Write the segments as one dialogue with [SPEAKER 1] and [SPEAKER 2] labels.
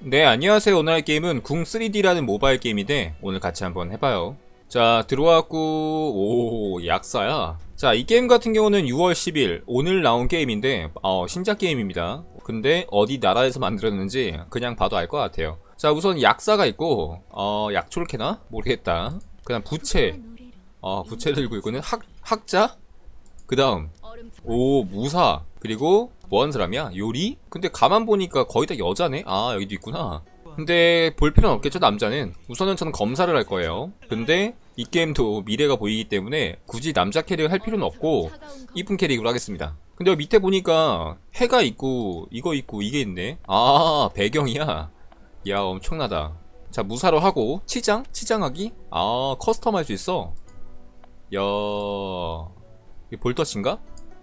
[SPEAKER 1] 네, 안녕하세요. 오늘 할 게임은 궁 3D라는 모바일 게임인데 오늘 같이 한번 해봐요. 자, 들어왔고 오, 약사야. 자, 이 게임 같은 경우는 6월 10일 오늘 나온 게임인데 어, 신작 게임입니다. 근데 어디 나라에서 만들었는지 그냥 봐도 알 것 같아요. 자, 우선 약사가 있고 어, 약초를캐나 모르겠다. 그다음 부채. 어, 부채 들고 있고는 학 학자. 그 다음 오 무사 그리고 뭐하는 사람이야? 요리? 근데 가만 보니까 거의 다 여자네? 아 여기도 있구나. 근데 볼 필요는 없겠죠 남자는? 우선은 저는 검사를 할 거예요. 근데 이 게임도 미래가 보이기 때문에 굳이 남자 캐릭을 할 필요는 없고 이쁜 캐릭으로 하겠습니다. 근데 밑에 보니까 해가 있고 이거 있고 이게 있네. 아 배경이야. 야 엄청나다. 자 무사로 하고 치장? 치장하기? 아 커스텀 할 수 있어? 야 이게 볼터치인가?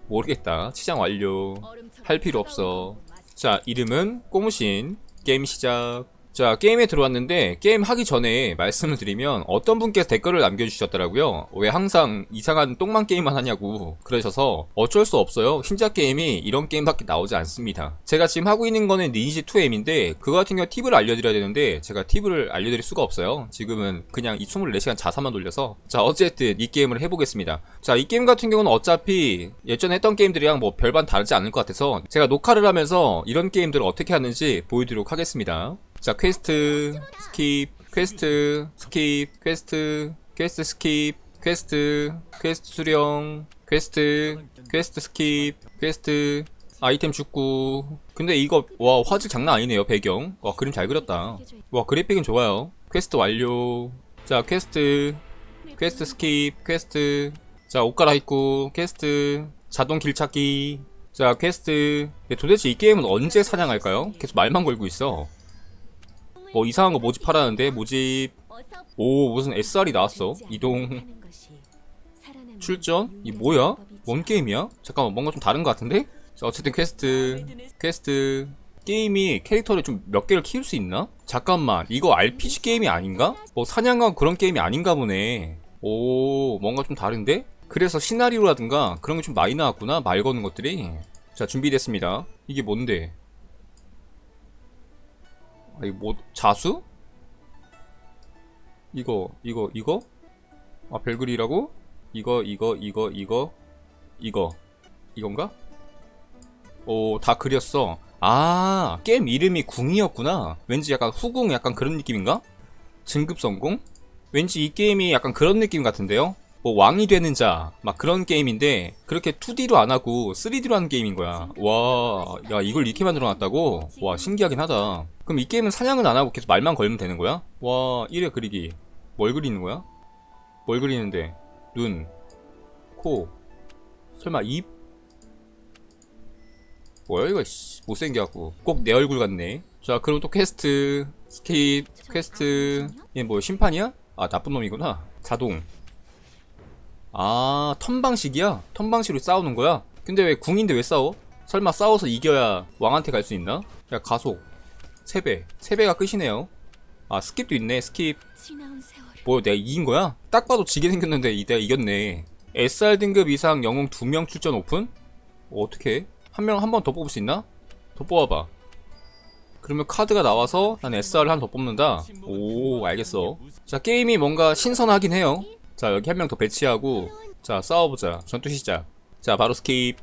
[SPEAKER 1] 모르겠다. 치장 완료. 할 필요 없어. 자, 이름은 꼬무신. 게임 시작. 자, 게임에 들어왔는데, 게임 하기 전에 말씀을 드리면, 어떤 분께서 댓글을 남겨주셨더라고요. 왜 항상 이상한 똥만 게임만 하냐고. 그러셔서, 어쩔 수 없어요. 신작 게임이 이런 게임밖에 나오지 않습니다. 제가 지금 하고 있는 거는 니니지 2M인데, 그거 같은 경우 팁을 알려드려야 되는데, 제가 팁을 알려드릴 수가 없어요. 지금은 그냥 이 24시간 자사만 돌려서. 자, 어쨌든 이 게임을 해보겠습니다. 자, 이 게임 같은 경우는 어차피 예전에 했던 게임들이랑 뭐 별반 다르지 않을 것 같아서, 제가 녹화를 하면서 이런 게임들을 어떻게 하는지 보여드리도록 하겠습니다. 자, 퀘스트, 스킵, 퀘스트, 스킵, 퀘스트, 퀘스트 스킵, 퀘스트, 퀘스트 수령, 퀘스트, 퀘스트 스킵, 퀘스트, 아이템 죽고. 근데 이거, 와, 화질 장난 아니네요, 배경. 와, 그림 잘 그렸다. 와, 그래픽은 좋아요. 퀘스트 완료. 자, 퀘스트, 퀘스트 스킵, 퀘스트. 자, 옷 갈아입고, 퀘스트, 자동 길 찾기. 자, 퀘스트. 도대체 이 게임은 언제 사냥할까요? 계속 말만 걸고 있어. 뭐 이상한 거 모집하라는데 모집. 오 무슨 SR이 나왔어? 이동. 출전? 이 뭐야? 뭔 게임이야? 잠깐만 뭔가 좀 다른 것 같은데? 자 어쨌든 퀘스트. 퀘스트. 게임이 캐릭터를 좀 몇 개를 키울 수 있나? 잠깐만 이거 RPG 게임이 아닌가? 뭐 사냥하고 그런 게임이 아닌가 보네. 오 뭔가 좀 다른데? 그래서 시나리오라든가 그런 게 좀 많이 나왔구나 말 거는 것들이. 자 준비됐습니다. 이게 뭔데 아, 이거 뭐 자수? 이거 이거 이거? 아 별글이라고? 이거 이거 이거 이거 이거 이건가? 오 다 그렸어 아 게임 이름이 궁이었구나 왠지 약간 후궁 약간 그런 느낌인가? 진급 성공? 왠지 이 게임이 약간 그런 느낌 같은데요? 뭐 왕이 되는 자 막 그런 게임인데 그렇게 2D로 안 하고 3D로 하는 게임인 거야 와 야 이걸 이렇게 만들어 놨다고? 와 신기하긴 하다 그럼 이 게임은 사냥은 안 하고 계속 말만 걸면 되는 거야? 와 1회 그리기 뭘 그리는 거야? 뭘 그리는데 눈, 코, 설마 입? 뭐야 이거 씨 못생겨갖고 꼭 내 얼굴 같네 자 그럼 또 퀘스트 스킵 퀘스트 얘 뭐 심판이야? 아 나쁜 놈이구나 자동 아, 턴 방식이야? 턴 방식으로 싸우는 거야? 근데 왜 궁인데 왜 싸워? 설마 싸워서 이겨야 왕한테 갈 수 있나? 야, 가속. 3배. 3배가 끝이네요. 아, 스킵도 있네, 스킵. 뭐, 내가 이긴 거야? 딱 봐도 지게 생겼는데 이- 내가 이겼네. SR 등급 이상 영웅 2명 출전 오픈? 어, 어떻게? 한 명, 한 번 더 뽑을 수 있나? 더 뽑아봐. 그러면 카드가 나와서 난 SR을 한 더 뽑는다? 오, 알겠어. 자, 게임이 뭔가 신선하긴 해요. 자 여기 한 명 더 배치하고 자 싸워보자. 전투 시작. 자 바로 스킵.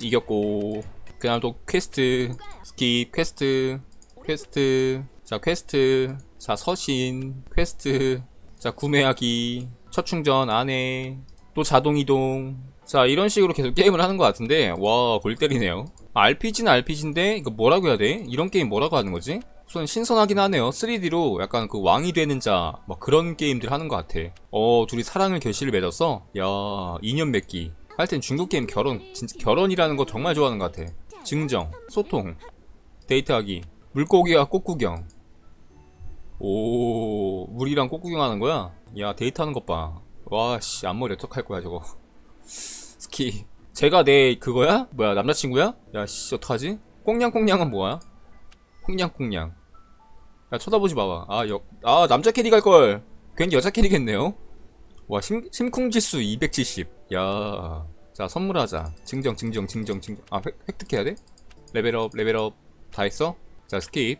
[SPEAKER 1] 이겼고 그 다음 또 퀘스트. 스킵 퀘스트 퀘스트. 자 퀘스트. 자 서신 퀘스트. 자 구매하기. 첫 충전 안에. 또 자동 이동. 자 이런 식으로 계속 게임을 하는 것 같은데 와 골 때리네요. RPG는 RPG인데 이거 뭐라고 해야 돼? 이런 게임 뭐라고 하는 거지? 우선 신선하긴 하네요. 3D로 약간 그 왕이 되는 자, 막 그런 게임들 하는 것 같아. 어, 둘이 사랑을 결실을 맺었어? 야, 인연 맺기. 하여튼 중국 게임 결혼, 진짜 결혼이라는 거 정말 좋아하는 것 같아. 증정, 소통, 데이트하기, 물고기와 꽃구경. 오, 물이랑 꽃구경 하는 거야? 야, 데이트하는 것 봐. 와, 씨, 앞머리 어떡할 거야, 저거. 스키. 제가 내 그거야? 뭐야, 남자친구야? 야, 씨, 어떡하지? 꽁냥꽁냥은 뭐야? 콩냥콩냥. 야, 쳐다보지 마봐. 아, 역, 아, 남자 캐리 갈걸. 괜히 여자 캐리겠네요. 와, 심, 심쿵지수 270. 야. 자, 선물하자. 증정, 증정, 증정, 증정. 아, 획, 획득해야 돼? 레벨업, 레벨업. 다 했어? 자, 스킵.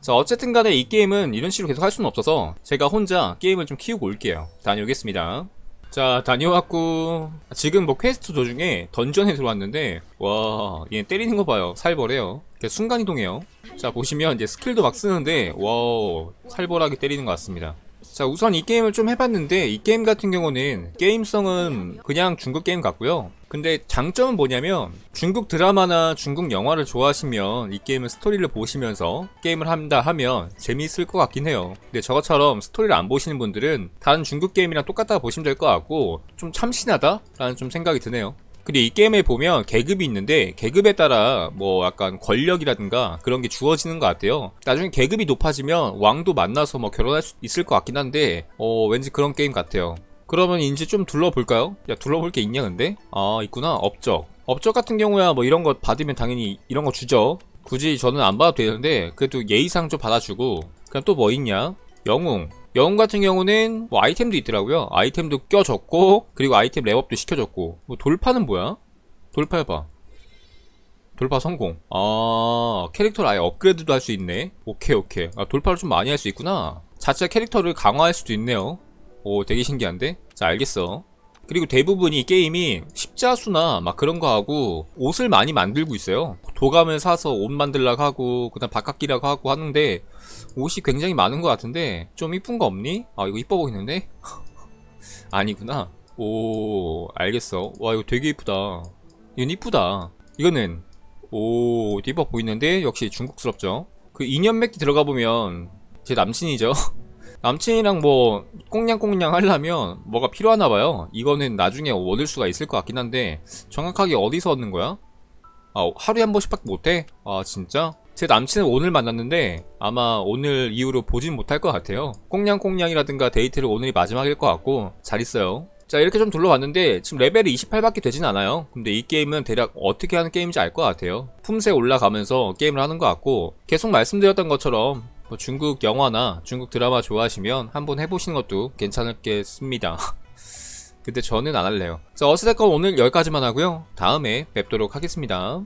[SPEAKER 1] 자, 어쨌든 간에 이 게임은 이런 식으로 계속 할 수는 없어서 제가 혼자 게임을 좀 키우고 올게요. 다녀오겠습니다. 자, 다녀왔고, 지금 뭐 퀘스트 도중에 던전에 들어왔는데, 와, 얘 때리는 거 봐요. 살벌해요. 그냥 순간 이동해요. 자, 보시면 이제 스킬도 막 쓰는데, 와우, 살벌하게 때리는 것 같습니다. 자, 우선 이 게임을 좀 해봤는데, 이 게임 같은 경우는 게임성은 그냥 중국 게임 같고요. 근데 장점은 뭐냐면, 중국 드라마나 중국 영화를 좋아하시면 이 게임을 스토리를 보시면서 게임을 한다 하면 재미있을 것 같긴 해요. 근데 저것처럼 스토리를 안 보시는 분들은 다른 중국 게임이랑 똑같다고 보시면 될 것 같고, 좀 참신하다? 라는 좀 생각이 드네요. 근데 이 게임에 보면 계급이 있는데 계급에 따라 뭐 약간 권력이라든가 그런 게 주어지는 것 같아요. 나중에 계급이 높아지면 왕도 만나서 뭐 결혼할 수 있을 것 같긴 한데 어 왠지 그런 게임 같아요. 그러면 이제 좀 둘러볼까요? 야 둘러볼 게 있냐 근데? 아 있구나 업적. 업적 같은 경우야 뭐 이런 거 받으면 당연히 이런 거 주죠. 굳이 저는 안 받아도 되는데 그래도 예의상 좀 받아주고 그럼 또뭐 있냐? 영웅. 영웅 같은 경우는 뭐 아이템도 있더라고요. 아이템도 껴줬고 그리고 아이템 랩업도 시켜줬고 뭐 돌파는 뭐야? 돌파해봐. 돌파 성공. 아 캐릭터를 아예 업그레이드도 할 수 있네. 오케이 오케이. 아 돌파를 좀 많이 할 수 있구나. 자체 캐릭터를 강화할 수도 있네요. 오 되게 신기한데? 자 알겠어. 그리고 대부분이 게임이 십자수나 막 그런 거 하고 옷을 많이 만들고 있어요. 도감을 사서 옷 만들라고 하고 그다음 바깥기라고 하고 하는데 옷이 굉장히 많은 것 같은데 좀 이쁜 거 없니? 아 이거 이뻐 보이는데? 아니구나. 오 알겠어. 와 이거 되게 이쁘다. 이건 이쁘다. 이거는 오 이뻐 보이는데 역시 중국스럽죠. 그 인연 맺기 들어가 보면 제 남친이죠. 남친이랑 뭐 꽁냥꽁냥 하려면 뭐가 필요하나 봐요. 이거는 나중에 얻을 수가 있을 것 같긴 한데 정확하게 어디서 얻는 거야? 아 하루에 한 번씩밖에 못해? 아 진짜? 제 남친은 오늘 만났는데 아마 오늘 이후로 보진 못할 것 같아요. 꽁냥꽁냥이라든가 데이트를 오늘이 마지막일 것 같고 잘 있어요. 자 이렇게 좀 둘러봤는데 지금 레벨이 28밖에 되진 않아요. 근데 이 게임은 대략 어떻게 하는 게임인지 알 것 같아요. 품새 올라가면서 게임을 하는 것 같고 계속 말씀드렸던 것처럼 뭐 중국 영화나 중국 드라마 좋아하시면 한번 해보시는 것도 괜찮겠습니다. 근데 저는 안 할래요. 자, 어찌됐건 오늘 여기까지만 하고요. 다음에 뵙도록 하겠습니다.